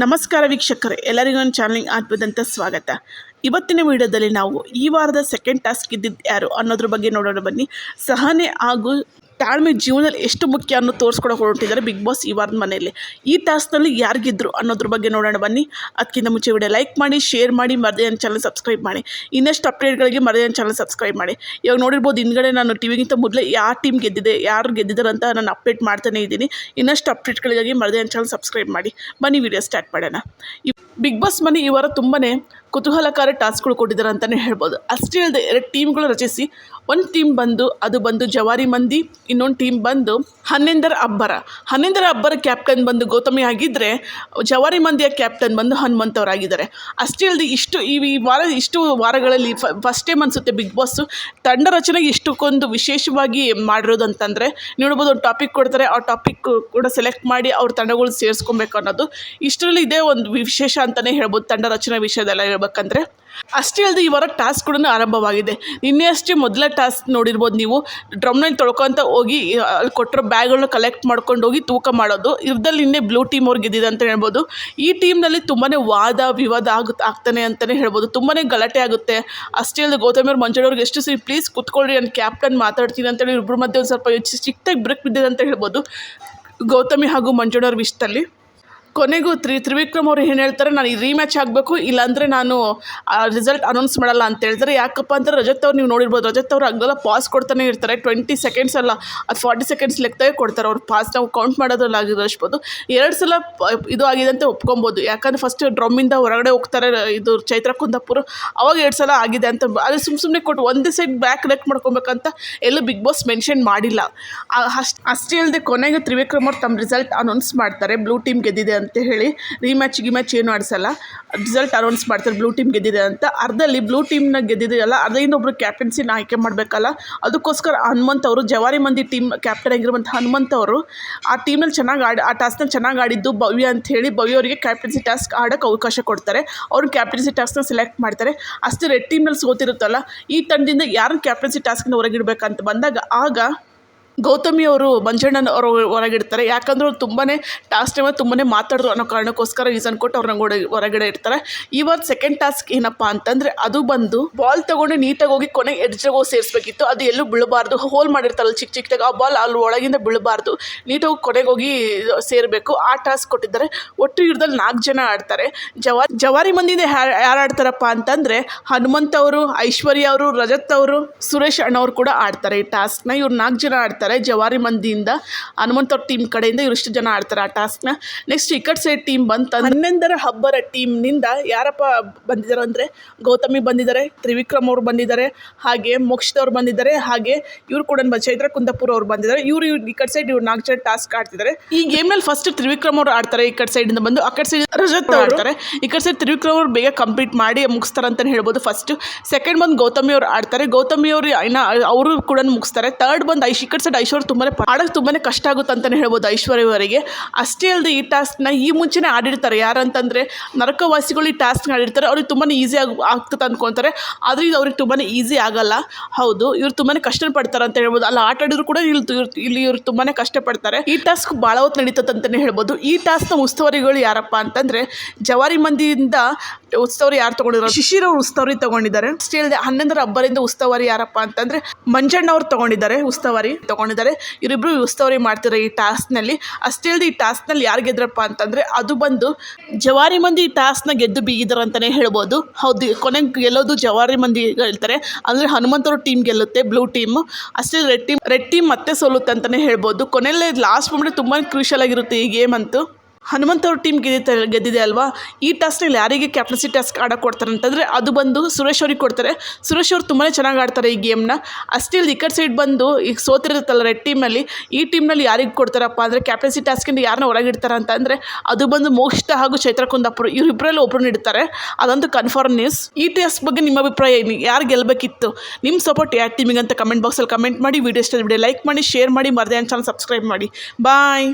ನಮಸ್ಕಾರ ವೀಕ್ಷಕರೇ, ಎಲ್ಲರಿಗೂ ನನ್ನ ಚಾನಲಿಂಗ್ ಆತ್ಮದಂತ ಸ್ವಾಗತ. ಇವತ್ತಿನ ವಿಡಿಯೋದಲ್ಲಿ ನಾವು ಈ ವಾರದ ಸೆಕೆಂಡ್ ಟಾಸ್ಕ್ ಇದ್ದಿದ್ದು ಯಾರು ಅನ್ನೋದ್ರ ಬಗ್ಗೆ ನೋಡೋಣ ಬನ್ನಿ. ಸಹನೆ ಹಾಗೂ ತಾಳ್ಮೆ ಜೀವನದಲ್ಲಿ ಎಷ್ಟು ಮುಖ್ಯ ಅನ್ನೋ ತೋರಿಸ್ಕೊಡೋಕೆ ಹೊರಟಿದ್ದಾರೆ ಬಿಗ್ ಬಾಸ್ ಈ ವಾರದ ಮನೆಯಲ್ಲಿ. ಈ ಟಾಸ್ಕ್ನಲ್ಲಿ ಯಾರಿಗಿದ್ರು ಅನ್ನೋದ್ರ ಬಗ್ಗೆ ನೋಡೋಣ ಬನ್ನಿ. ಅದಕ್ಕಿಂತ ಮುಂಚೆ ವಿಡಿಯೋ ಲೈಕ್ ಮಾಡಿ ಶೇರ್ ಮಾಡಿ ಮರದೇ ಚಾನಲ್ ಸಬ್ಸ್ಕ್ರೈಬ್ ಮಾಡಿ. ಇನ್ನಷ್ಟು ಅಪ್ಡೇಟ್ಗಳಿಗೆ ಮರದೇ ಚಾನಲ್ ಸಬ್ಸ್ಕ್ರೈಬ್ ಮಾಡಿ. ಇವಾಗ ನೋಡಿರ್ಬೋದು ಹಿಂದ್ಗಡೆ ನಾನು ಟಿವಿಗಿಂತ ಮೊದಲೇ ಯಾವ ಟೀಮ್ ಗೆದ್ದಿದೆ, ಯಾರು ಗೆದ್ದಿದ್ದಾರೆ ಅಂತ ನಾನು ಅಪ್ಡೇಟ್ ಮಾಡ್ತಾನೇ ಇದ್ದೀನಿ. ಇನ್ನಷ್ಟು ಅಪ್ಡೇಟ್ಗಳಿಗಾಗಿ ಮರದೇ ಚಾನಲ್ ಸಬ್ಸ್ಕ್ರೈಬ್ ಮಾಡಿ. ಬನ್ನಿ ವಿಡಿಯೋ ಸ್ಟಾರ್ಟ್ ಮಾಡೋಣ. ಈ ಬಿಗ್ ಬಾಸ್ ಮನೆ ಈ ವಾರ ತುಂಬನೇ ಕುತೂಹಲಕಾರಿ ಟಾಸ್ಕ್ಗಳು ಕೊಟ್ಟಿದ್ದಾರೆ ಅಂತಲೇ ಹೇಳ್ಬೋದು. ಅಷ್ಟೇ ಅಲ್ಲದೆ ಎರಡು ಟೀಮ್ಗಳು ರಚಿಸಿ, ಒಂದು ಟೀಮ್ ಬಂದು, ಅದು ಬಂದು ಜವಾರಿ ಮಂದಿ ಇನ್ನೊಂದು ಟೀಮ್ ಬಂದು ಹನ್ನೆಂದರ ಅಬ್ಬರ. ಹನ್ನೆಂದರ ಅಬ್ಬರ ಕ್ಯಾಪ್ಟನ್ ಬಂದು ಗೌತಮಿ ಆಗಿದ್ದರೆ ಜವಾರಿ ಮಂದಿಯ ಕ್ಯಾಪ್ಟನ್ ಬಂದು ಹನುಮಂತವರಾಗಿದ್ದಾರೆ ಅಷ್ಟೇ ಅಲ್ಲದೆ ಇಷ್ಟು ಈ ವಾರ, ಇಷ್ಟು ವಾರಗಳಲ್ಲಿ ಫಸ್ಟ್ ಟೈಮ್ ಅನಿಸುತ್ತೆ ಬಿಗ್ ಬಾಸು ತಂಡ ರಚನೆಗೆ ಇಷ್ಟಕ್ಕೊಂದು ವಿಶೇಷವಾಗಿ ಮಾಡಿರೋದು ಅಂತಂದರೆ ನೋಡ್ಬೋದು ಒಂದು ಟಾಪಿಕ್ ಕೊಡ್ತಾರೆ, ಆ ಟಾಪಿಕ್ ಕೂಡ ಸೆಲೆಕ್ಟ್ ಮಾಡಿ ಅವ್ರ ತಂಡಗಳು ಸೇರಿಸ್ಕೊಬೇಕು ಅನ್ನೋದು ಇಷ್ಟರಲ್ಲಿ ಇದೇ ಒಂದು ವಿಶೇಷ ಅಂತಲೇ ಹೇಳ್ಬೋದು ತಂಡ ರಚನೆ ವಿಷಯದೆಲ್ಲ ಹೇಳ್ಬೇಕಂದ್ರೆ. ಅಷ್ಟೇ ಅಲ್ಲದೆ ಈ ವಾರ ಟಾಸ್ಕ್ ಕೂಡ ಆರಂಭವಾಗಿದೆ. ನಿನ್ನೆ ಅಷ್ಟೇ ಮೊದಲ ಟಾಸ್ಕ್ ನೋಡಿರ್ಬೋದು ನೀವು. ಡ್ರಮ್ನಲ್ಲಿ ತೊಳ್ಕೊತ ಹೋಗಿ, ಅಲ್ಲಿ ಕೊಟ್ಟಿರೋ ಬ್ಯಾಗ್ಗಳನ್ನ ಕಲೆಕ್ಟ್ ಮಾಡ್ಕೊಂಡು ಹೋಗಿ ತೂಕ ಮಾಡೋದು. ಇದ್ರಲ್ಲಿ ನಿನ್ನೆ ಬ್ಲೂ ಟೀಮ್ ಅವ್ರು ಗೆದ್ದಿದೆ ಅಂತ ಹೇಳ್ಬೋದು. ಈ ಟೀಮ್ನಲ್ಲಿ ತುಂಬಾ ವಾದ, ವಿವಾದ ಆಗುತ್ತೆ ಆಗ್ತಾನೆ ಅಂತಲೇ ಹೇಳ್ಬೋದು. ತುಂಬಾ ಗಲಾಟೆ ಆಗುತ್ತೆ. ಅಷ್ಟೇ ಅಲ್ಲದೆ ಗೌತಮಿ ಅವ್ರು ಮಂಜುಳವ್ರಿಗೆ ಎಷ್ಟು ಸರಿ ಪ್ಲೀಸ್ ಕುತ್ಕೊಳ್ಳಿ ನಾನು ಕ್ಯಾಪ್ಟನ್ ಮಾತಾಡ್ತೀನಿ ಅಂತೇಳಿ ಇಬ್ಬರ ಮಧ್ಯೆ ಒಂದು ಸ್ವಲ್ಪ ಚಿಕ್ಕದಾಗಿ ಬ್ರೇಕ್ ಬಿದ್ದಿದೆ ಅಂತ ಹೇಳ್ಬೋದು. ಗೌತಮಿ ಹಾಗೂ ಮಂಜುಳವ್ರ ವಿಷಯದಲ್ಲಿ ಕೊನೆಗೂ ತ್ರಿ, ತ್ರಿವಿಕ್ರಮ್ ಅವ್ರು ಏನು ಹೇಳ್ತಾರೆ, ನಾನು ಈ ರೀಮ್ಯಾಚ್ ಆಗಬೇಕು, ಇಲ್ಲಾಂದರೆ ನಾನು ರಿಸಲ್ಟ್ ಅನೌನ್ಸ್ ಮಾಡಲ್ಲ ಅಂತ ಹೇಳ್ತಾರೆ. ಯಾಕಪ್ಪ ಅಂದರೆ ರಜತ್ ಅವ್ರು ನೀವು ನೋಡಿರ್ಬೋದು, ರಜತ್ ಅವರು ಹಗ್ಲೆಲ್ಲ ಪಾಸ್ ಕೊಡ್ತಾನೆ ಇರ್ತಾರೆ. ಟ್ವೆಂಟಿ ಸೆಕೆಂಡ್ಸ್ ಅಲ್ಲ, ಅದು ಫಾರ್ಟಿ ಸೆಕೆಂಡ್ಸ್ ಲೆಕ್ಕದಾಗೆ ಕೊಡ್ತಾರೆ. ಅವ್ರು ಪಾಸ್ ನಾವು ಕೌಂಟ್ ಮಾಡೋದ್ರಲ್ಲಿ ಆಗಿರೋಷ್ಬೋದು ಎರಡು ಸಲ ಇದು ಆಗಿದೆ ಅಂತ ಒಪ್ಕೊಬೋದು. ಯಾಕಂದರೆ ಫಸ್ಟ್ ಡ್ರಮ್ಮಿಂದ ಹೊರಗಡೆ ಹೋಗ್ತಾರೆ, ಇದು ಚೈತ್ರ ಕುಂದಾಪುರ. ಅವಾಗ ಎರಡು ಸಲ ಆಗಿದೆ ಅಂತ ಅದು ಸುಮ್ಮ ಸುಮ್ಮನೆ ಕೊಟ್ಟು ಒಂದೇ ಸೈಡ್ ಬ್ಯಾಕ್ ಲೆಕ್ ಮಾಡ್ಕೊಬೇಕಂತ ಎಲ್ಲೂ ಬಿಗ್ ಬಾಸ್ ಮೆನ್ಷನ್ ಮಾಡಿಲ್ಲ. ಅಷ್ಟು, ಅಷ್ಟೇ ಅಲ್ಲದೆ ಕೊನೆಗೆ ತ್ರಿವಿಕ್ರಮ್ ಅವ್ರು ತಮ್ಮ ರಿಸಲ್ಟ್ ಅನೌನ್ಸ್ ಮಾಡ್ತಾರೆ. ಬ್ಲೂ ಟೀಮ್ ಗೆದ್ದಿದೆ ಅಂತ ಹೇಳಿ ರೀಮ್ಯಾಚ್ ಗಿಮ್ಯಾಚ್ ಏನು ಆಡಿಸಲ್ಲ. ರಿಸಲ್ಟ್ ಅನೌನ್ಸ್ ಮಾಡ್ತಾರೆ ಬ್ಲೂ ಟೀಮ್ ಗೆದ್ದಿದೆ ಅಂತ. ಅರ್ಧದಲ್ಲಿ ಬ್ಲೂ ಟೀಮ್ನ ಗೆದ್ದಿದೆಯಲ್ಲ, ಅದರಿಂದ ಒಬ್ಬರು ಕ್ಯಾಪ್ಟನ್ಸಿನ ಆಯ್ಕೆ ಮಾಡಬೇಕಲ್ಲ. ಅದಕ್ಕೋಸ್ಕರ ಹನುಮಂತ್ ಅವರು, ಜವಾರಿ ಮಂದಿ ಟೀಮ್ ಕ್ಯಾಪ್ಟನ್ ಆಗಿರುವಂಥ ಹನುಮಂತ್ ಅವರು, ಆ ಟೀಮಲ್ಲಿ ಚೆನ್ನಾಗಿ ಆಡಿ, ಆ ಟಾಸ್ಕ್ನ ಚೆನ್ನಾಗಿ ಆಡಿದ್ದು ಭವ್ಯ ಅಂತ ಹೇಳಿ ಭವ್ಯ ಅವರಿಗೆ ಕ್ಯಾಪ್ಟನ್ಸಿ ಟಾಸ್ಕ್ ಆಡೋಕ್ಕೆ ಅವಕಾಶ ಕೊಡ್ತಾರೆ. ಅವರು ಕ್ಯಾಪ್ಟನ್ಸಿ ಟಾಸ್ಕ್ನ ಸೆಲೆಕ್ಟ್ ಮಾಡ್ತಾರೆ. ಅಷ್ಟು ರೆಡ್ ಟೀಮ್ನಲ್ಲಿ ಸೋತಿರುತ್ತಲ್ಲ. ಈ ತಂಡದಿಂದ ಯಾರನ್ನ ಕ್ಯಾಪ್ಟನ್ಸಿ ಟಾಸ್ಕ್ನ ಹೊರಗಿಡಬೇಕಂತ ಬಂದಾಗ ಆಗ ಗೌತಮಿ ಅವರು ಮಂಜಣ್ಣನ ಅವರು ಹೊರಗಿಡ್ತಾರೆ. ಯಾಕಂದ್ರೆ ಅವ್ರು ತುಂಬಾ ಟಾಸ್ಕ್ ಟೈಮಲ್ಲಿ ತುಂಬಾ ಮಾತಾಡಿದ್ರು ಅನ್ನೋ ಕಾರಣಕ್ಕೋಸ್ಕರ ರೀಸನ್ ಕೊಟ್ಟು ಅವ್ರನ್ನ ಹೊರಗೆ ಹೊರಗಡೆ ಇಡ್ತಾರೆ. ಇವತ್ತು ಸೆಕೆಂಡ್ ಟಾಸ್ಕ್ ಏನಪ್ಪ ಅಂತಂದರೆ ಅದು ಬಂದು ಬಾಲ್ ತೊಗೊಂಡು ನೀಟಾಗಿ ಹೋಗಿ ಕೊನೆಗೆ ಎಡ್ಜ್ಗೆ ಸೇರಿಸ್ಬೇಕಿತ್ತು. ಅದು ಎಲ್ಲೂ ಬೀಳಬಾರ್ದು. ಹೋಲ್ ಮಾಡಿರ್ತಾರಲ್ಲ ಚಿಕ್ಕ ಚಿಕ್ಕದಾಗ ಆ ಬಾಲ್ ಅಲ್ಲಿ ಒಳಗಿಂದ ಬೀಳಬಾರ್ದು. ನೀಟಾಗಿ ಕೊನೆಗೆ ಹೋಗಿ ಸೇರಬೇಕು. ಆ ಟಾಸ್ಕ್ ಕೊಟ್ಟಿದ್ದಾರೆ. ಒಟ್ಟು ಇವ್ರದಲ್ಲಿ ನಾಲ್ಕು ಜನ ಆಡ್ತಾರೆ. ಜವಾ, ಜವಾರಿ ಮಂದಿಯಿಂದ ಯಾರು ಆಡ್ತಾರಪ್ಪ ಅಂತಂದರೆ ಹನುಮಂತ್ ಅವರು, ಐಶ್ವರ್ಯ ಅವರು, ರಜತ್ ಅವರು, ಸುರೇಶ್ ಅಣ್ಣವರು ಕೂಡ ಆಡ್ತಾರೆ ಈ ಟಾಸ್ಕ್ನ ಇವ್ರು ನಾಲ್ಕು ಜನ ಆಡ್ತಾರೆ. ಜವಾರಿ ಮಂದಿಯಿಂದ, ಹನುಮಂತ ಟೀಮ್ ಕಡೆಯಿಂದ ಇವರಿಷ್ಟು ಜನ ಆಡ್ತಾರೆ ಆ ಟಾಸ್ಕ್ನ ನೆಕ್ಸ್ಟ್ ಈ ಸೈಡ್ ಟೀಮ್ ಬಂತ ಹನ್ನೊಂದರ ಹಬ್ಬರ ಟೀಮ್ನಿಂದ ಯಾರಪ್ಪ ಬಂದಿದ್ದಾರೆ ಅಂದರೆ ಗೌತಮಿ ಬಂದಿದ್ದಾರೆ, ತ್ರಿವಿಕ್ರಮ್ ಅವರು ಬಂದಿದ್ದಾರೆ, ಹಾಗೆ ಮೋಕ್ಷದವ್ರು ಬಂದಿದ್ದಾರೆ, ಹಾಗೆ ಇವ್ರು ಕೂಡ ಚೈತ್ರ ಕುಂದಪುರ ಅವ್ರು ಬಂದಿದ್ದಾರೆ. ಇವರು ಈ ಕಡೆ ಸೈಡ್ ಇವ್ರು ನಾಲ್ಕು ಜನ ಟಾಸ್ಕ್ ಆಡ್ತಿದ್ದಾರೆ. ಈ ಗೇಮಲ್ಲಿ ಫಸ್ಟ್ ತ್ರಿವಿಕ್ರಮ್ ಅವರು ಆಡ್ತಾರೆ ಈ ಕಡೆ ಸೈಡಿಂದ ಬಂದು. ಆ ಕಡೆ ಸೈಡ್ ರಜತ್ ಆಡ್ತಾರೆ. ಈ ಕಡೆ ಸೈಡ್ ತ್ರಿವಿಕ್ರಮ್ ಅವ್ರು ಬೇಗ ಕಂಪ್ಲೀಟ್ ಮಾಡಿ ಮುಗಿಸ್ತಾರೆ ಅಂತಲೇ ಹೇಳ್ಬೋದು ಫಸ್ಟ್ ಸೆಕೆಂಡ್ ಬಂದು ಗೌತಮಿ ಅವ್ರು ಆಡ್ತಾರೆ. ಗೌತಮಿ ಅವರು ಅವರು ಕೂಡ ಮುಗಿಸ್ತಾರೆ. ತರ್ಡ್ ಬಂದು ಐಶ್ ಈ ಕಡೆ ಸೈಡ್ ಐಶ್ವರ್ಯ ತುಂಬಾ ಆಡೋಕ್ಕೆ ತುಂಬಾ ಕಷ್ಟ ಆಗುತ್ತೆ ಅಂತಲೇ ಹೇಳ್ಬೋದು ಐಶ್ವರ್ಯವರಿಗೆ ಅಷ್ಟೇ ಅಲ್ಲದೆ ಈ ಟಾಸ್ಕ್ನ ಈ ಮುಂಚೆನೇ ಆಡಿರ್ತಾರೆ. ಯಾರಂತಂದರೆ ನರಕವಾಸಿಗಳು ಈ ಟಾಸ್ಕ್ನ ಆಡಿರ್ತಾರೆ. ಅವ್ರಿಗೆ ತುಂಬಾ ಈಸಿ ಆಗಿ ಆಗ್ತದೆ ಅಂದ್ಕೊತಾರೆ ಆದರೆ ಇದು ಅವ್ರಿಗೆ ತುಂಬಾ ಈಸಿ ಆಗಲ್ಲ. ಹೌದು, ಇವ್ರು ತುಂಬಾ ಕಷ್ಟಪಡ್ತಾರೆ ಅಂತ ಹೇಳ್ಬೋದು. ಅಲ್ಲಿ, ಆಟ ಆಡಿದ್ರು ಕೂಡ ಇಲ್ಲಿ ಇವ್ರು- ಇಲ್ಲಿ ಇವ್ರು ತುಂಬಾ ಕಷ್ಟಪಡ್ತಾರೆ ಈ ಟಾಸ್ಕ್ ಭಾಳ ಹೊತ್ತು ನಡೀತದೆ ಅಂತಲೇ ಹೇಳ್ಬೋದು. ಈ ಟಾಸ್ಕ್ನ ಉಸ್ತುವಾರಿಗಳು ಯಾರಪ್ಪ ಅಂತಂದರೆ ಜವಾರಿ ಮಂದಿಯಿಂದ ಉಸ್ತುವಾರಿ ಯಾರು ತಗೊಂಡಿರೋ ಶಿಶಿರ ಅವರು ಉಸ್ತುವಾರಿ ತಗೊಂಡಿದ್ದಾರೆ. ಅಷ್ಟೇ ಅಲ್ಲದೆ ಹನ್ನೊಂದರ ಹಬ್ಬರಿಂದ ಉಸ್ತುವಾರಿ ಯಾರಪ್ಪ ಅಂತಂದರೆ ಮಂಜಣ್ಣ ಅವ್ರು ತಗೊಂಡಿದ್ದಾರೆ ಉಸ್ತುವಾರಿ. ತಗೊಂಡಿದ್ದಾರೆ ಇವರಿಬ್ಬರು ಉಸ್ತುವಾರಿ ಮಾಡ್ತಾರೆ ಈ ಟಾಸ್ಕ್ನಲ್ಲಿ ಅಷ್ಟೇ ಅಲ್ಲದೆ ಈ ಟಾಸ್ಕ್ನಲ್ಲಿ ಯಾರು ಗೆದ್ರಪ್ಪ ಅಂತಂದರೆ ಅದು ಬಂದು ಜವಾರಿ ಮಂದಿ ಈ ಟಾಸ್ಕ್ನ ಗೆದ್ದು ಬೀಗಿದ್ದಾರೆ ಅಂತಲೇ ಹೇಳ್ಬೋದು. ಹೌದು ಕೊನೆಗೆ ಗೆಲ್ಲೋದು ಜವಾರಿ ಮಂದಿ ಹೇಳ್ತಾರೆ. ಅಂದರೆ ಹನುಮಂತರು ಟೀಮ್ ಗೆಲ್ಲುತ್ತೆ ಬ್ಲೂ ಟೀಮ್ ಅಷ್ಟೇ ರೆಡ್ ಟೀಮ್ ರೆಡ್ ಟೀಮ್ ಮತ್ತೆ ಸೋಲುತ್ತೆ ಅಂತಲೇ ಹೇಳ್ಬೋದು. ಕೊನೆಯಲ್ಲೇ ಲಾಸ್ಟ್ ಮೂಮೆಂಟ್ ತುಂಬಾ ಕ್ರೂಷಲ್ ಆಗಿರುತ್ತೆ ಈ ಗೇಮ್ ಅಂತೂ. ಹನುಮಂತ್ ಅವ್ರ ಟೀಮ್ ಗೆದ್ದಿದೆ ಗೆದ್ದಿದೆ ಅಲ್ವಾ? ಈ ಟಾಸ್ಕ್ನಲ್ಲಿ ಯಾರಿಗೆ ಕ್ಯಾಪ್ಟನ್ಸಿ ಟಾಸ್ಕ್ ಆಡೋಕೆ ಕೊಡ್ತಾರೆ ಅಂತಂದರೆ ಅದು ಬಂದು ಸುರೇಶ್ ಅವ್ರಿಗೆ ಕೊಡ್ತಾರೆ. ಸುರೇಶ್ ಅವ್ರು ತುಂಬಾ ಚೆನ್ನಾಗಿ ಆಡ್ತಾರೆ ಈ ಗೇಮ್ನ ಅಷ್ಟೇ ಈ ಸೈಡ್ ಬಂದು ಈಗ ಸೋತಿರುತ್ತಲ್ಲ ರೆಡ್ ಟೀಮಲ್ಲಿ ಈ ಟೀಮ್ನಲ್ಲಿ ಯಾರಿಗೆ ಕೊಡ್ತಾರಪ್ಪ ಅಂದರೆ ಕ್ಯಾಪ್ಟನ್ಸಿ ಟಾಸ್ಕಿಂದ ಯಾರನ್ನ ಹೊರಗಿಡ್ತಾರೆ ಅಂತಂದರೆ ಅದು ಬಂದು ಮೋಕ್ಷಿತ ಹಾಗೂ ಚೈತ್ರ ಕುಂದಾಪುರ. ಇವರಿಬ್ಬರಲ್ಲಿ ಒಬ್ಬರು ಇಡ್ತಾರೆ. ಅದಂತೂ ಕನ್ಫರ್ಮ್ ನ್ಯೂಸ್ ಈ ಟಾಸ್ಕ್ ಬಗ್ಗೆ ನಿಮ್ಮ ಅಭಿಪ್ರಾಯ ಏನು? ಯಾರು ಗೆಲ್ಲಬೇಕಿತ್ತು ನಿಮ್ಮ ಸಪೋರ್ಟ್ ಯಾವ ಟೀಮಿಗೆ ಅಂತ ಕಮೆಂಟ್ ಬಾಕ್ಸಲ್ಲಿ ಕಮೆಂಟ್ ಮಾಡಿ. ವಿಡಿಯೋ ಇಷ್ಟ ವಿಡಿಯೋ ಲೈಕ್ ಮಾಡಿ ಶೇರ್ ಮಾಡಿ. ಮರದೇ ಚಾನಲ್ ಸಬ್ಸ್ಕ್ರೈಬ್ ಮಾಡಿ. ಬಾಯ್